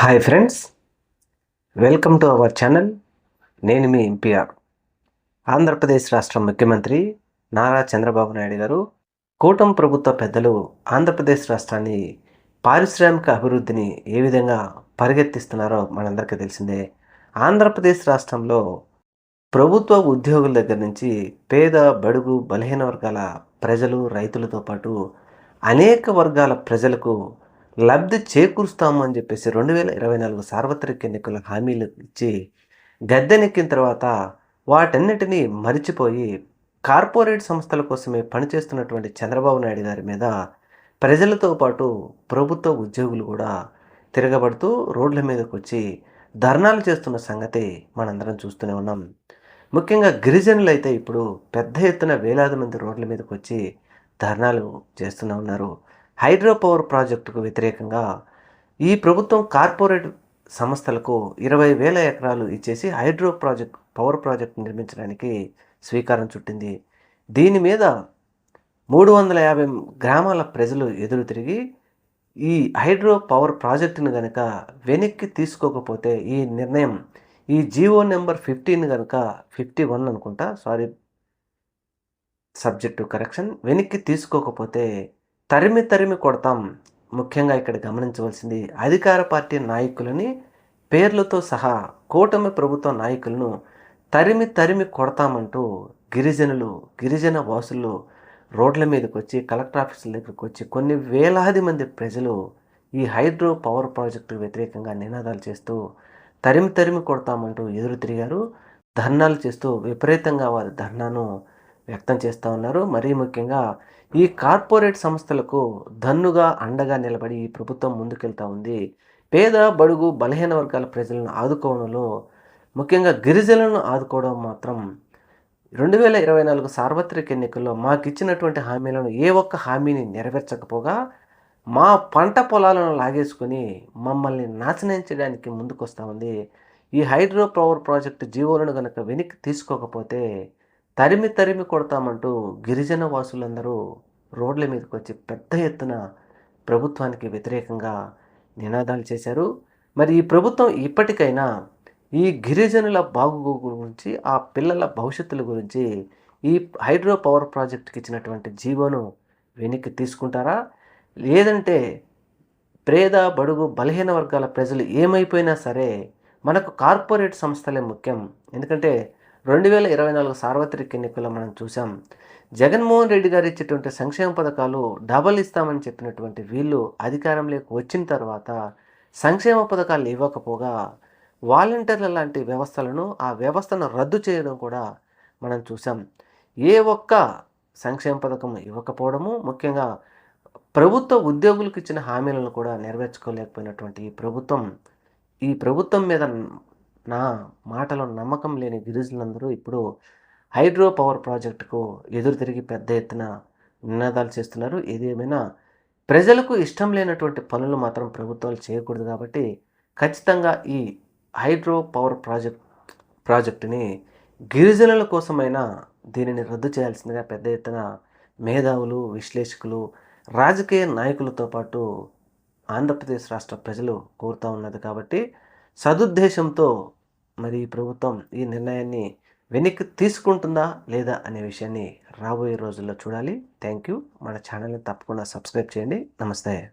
Hi friends welcome to our channel నేను మీ MPR. Andhra Pradesh రాష్ట్ర ముఖ్యమంత్రి నారా చంద్రబాబు నాయుడు గారు కూటమి ప్రభుత్వ పెద్దలు ఆంధ్రప్రదేశ్ రాష్ట్రాన్ని పారిశ్రామిక అభివృద్ధిని ఏ విధంగా పరిగెత్తిస్తున్నారో మనందరికీ తెలిసిందే. ఆంధ్రప్రదేశ్ రాష్ట్రంలో ప్రభుత్వ ఉద్యోగుల దగ్గర నుంచి పేద బడుగు బలహీన వర్గాల ప్రజలు రైతులతో పాటు అనేక వర్గాల ప్రజలకు లబ్ధి చేకూరుస్తాము అని చెప్పేసి రెండు వేల ఇరవై నాలుగు సార్వత్రిక ఎన్నికల హామీలు ఇచ్చి గద్దెనెక్కిన తర్వాత వాటన్నిటినీ మరిచిపోయి కార్పొరేట్ సంస్థల కోసమే పనిచేస్తున్నటువంటి చంద్రబాబు నాయుడు గారి మీద ప్రజలతో పాటు ప్రభుత్వ ఉద్యోగులు కూడా తిరగబడుతూ రోడ్ల మీదకి వచ్చి ధర్నాలు చేస్తున్న సంగతి మనందరం చూస్తూనే ఉన్నాం. ముఖ్యంగా గిరిజనులు అయితే ఇప్పుడు పెద్ద ఎత్తున వేలాది మంది రోడ్ల మీదకి వచ్చి ధర్నాలు చేస్తూనే ఉన్నారు. హైడ్రో పవర్ ప్రాజెక్టుకు వ్యతిరేకంగా ఈ ప్రభుత్వం కార్పొరేట్ సంస్థలకు ఇరవై వేల ఎకరాలు ఇచ్చేసి హైడ్రో ప్రాజెక్ట్ పవర్ ప్రాజెక్ట్ నిర్మించడానికి స్వీకారం చుట్టింది. దీని మీద మూడు వందల యాభై గ్రామాల ప్రజలు ఎదురు తిరిగి ఈ హైడ్రో పవర్ ప్రాజెక్టును కనుక వెనక్కి తీసుకోకపోతే ఈ నిర్ణయం ఈ జీవో నెంబర్ ఫిఫ్టీన్ కనుక ఫిఫ్టీ వన్ అనుకుంటా సారీ సబ్జెక్టు కరెక్షన్ వెనక్కి తీసుకోకపోతే తరిమి తరిమి కొడతాం. ముఖ్యంగా ఇక్కడ గమనించవలసింది అధికార పార్టీ నాయకులని పేర్లతో సహా కూటమి ప్రభుత్వ నాయకులను తరిమి తరిమి కొడతామంటూ గిరిజనులు గిరిజన వాసులు రోడ్ల మీదకి వచ్చి కలెక్టర్ ఆఫీసుల దగ్గరికి వచ్చి కొన్ని వేలాది మంది ప్రజలు ఈ హైడ్రో పవర్ ప్రాజెక్టు వ్యతిరేకంగా నినాదాలు చేస్తూ తరిమి తరిమి కొడతామంటూ ఎదురు తిరిగారు. ధర్నాలు చేస్తూ విపరీతంగా వారి ధర్నాను వ్యక్తం చేస్తూ ఉన్నారు. మరీ ముఖ్యంగా ఈ కార్పొరేట్ సంస్థలకు దన్నుగా అండగా నిలబడి ఈ ప్రభుత్వం ముందుకెళ్తా ఉంది. పేద బడుగు బలహీన వర్గాల ప్రజలను ఆదుకోవడంలో ముఖ్యంగా గిరిజనులను ఆదుకోవడం మాత్రం రెండు వేల ఇరవై నాలుగు సార్వత్రిక ఎన్నికల్లో మాకు ఇచ్చినటువంటి హామీలను ఏ ఒక్క హామీని నెరవేర్చకపోగా మా పంట పొలాలను లాగేసుకొని మమ్మల్ని నాశనం చేయడానికి ముందుకొస్తా ఉంది. ఈ హైడ్రో పవర్ ప్రాజెక్టు జీవోలను కనుక వెనక్కి తీసుకోకపోతే తరిమి తరిమి కొడతామంటూ గిరిజన వాసులందరూ రోడ్ల మీదకి వచ్చి పెద్ద ఎత్తున ప్రభుత్వానికి వ్యతిరేకంగా నినాదాలు చేశారు. మరి ఈ ప్రభుత్వం ఇప్పటికైనా ఈ గిరిజనుల బాగు గురించి ఆ పిల్లల భవిష్యత్తుల గురించి ఈ హైడ్రో పవర్ ప్రాజెక్టుకి ఇచ్చినటువంటి జీవోను వెనక్కి తీసుకుంటారా? లేదంటే పేద బడుగు బలహీన వర్గాల ప్రజలు ఏమైపోయినా సరే మనకు కార్పొరేట్ సంస్థలే ముఖ్యం. ఎందుకంటే రెండు వేల ఇరవై నాలుగు సార్వత్రిక ఎన్నికల్లో మనం చూసాం జగన్మోహన్ రెడ్డి గారు ఇచ్చేటువంటి సంక్షేమ పథకాలు డబల్ ఇస్తామని చెప్పినటువంటి వీళ్ళు అధికారంలోకి వచ్చిన తర్వాత సంక్షేమ పథకాలు ఇవ్వకపోగా వాలంటీర్ల లాంటి వ్యవస్థలను ఆ వ్యవస్థను రద్దు చేయడం కూడా మనం చూసాం ఏ ఒక్క సంక్షేమ పథకం ఇవ్వకపోవడము ముఖ్యంగా ప్రభుత్వ ఉద్యోగులకు ఇచ్చిన హామీలను కూడా నెరవేర్చుకోలేకపోయినటువంటి ఈ ప్రభుత్వం. ఈ ప్రభుత్వం మీద నా మాటలో నమ్మకం లేని గిరిజనులందరూ ఇప్పుడు హైడ్రో పవర్ ప్రాజెక్టుకు ఎదురు తిరిగి పెద్ద ఎత్తున నినాదాలు చేస్తున్నారు. ఏదేమైనా ప్రజలకు ఇష్టం లేనటువంటి పనులు మాత్రం ప్రభుత్వాలు చేయకూడదు కాబట్టి ఖచ్చితంగా ఈ హైడ్రో పవర్ ప్రాజెక్ట్ ప్రాజెక్టుని గిరిజనుల కోసమైనా దీనిని రద్దు చేయాల్సిందిగా పెద్ద ఎత్తున మేధావులు విశ్లేషకులు రాజకీయ నాయకులతో పాటు ఆంధ్రప్రదేశ్ రాష్ట్ర ప్రజలు కోరుతూ ఉన్నది కాబట్టి సదుద్దేశంతో మరి ప్రభుత్వం ఈ నిర్ణయాన్ని వెనక్కి తీసుకుంటుందా లేదా అనే విషయాన్ని రాబోయే రోజుల్లో చూడాలి. Thank you. మన ఛానల్ని తప్పకుండా సబ్స్క్రైబ్ చేయండి. నమస్తే.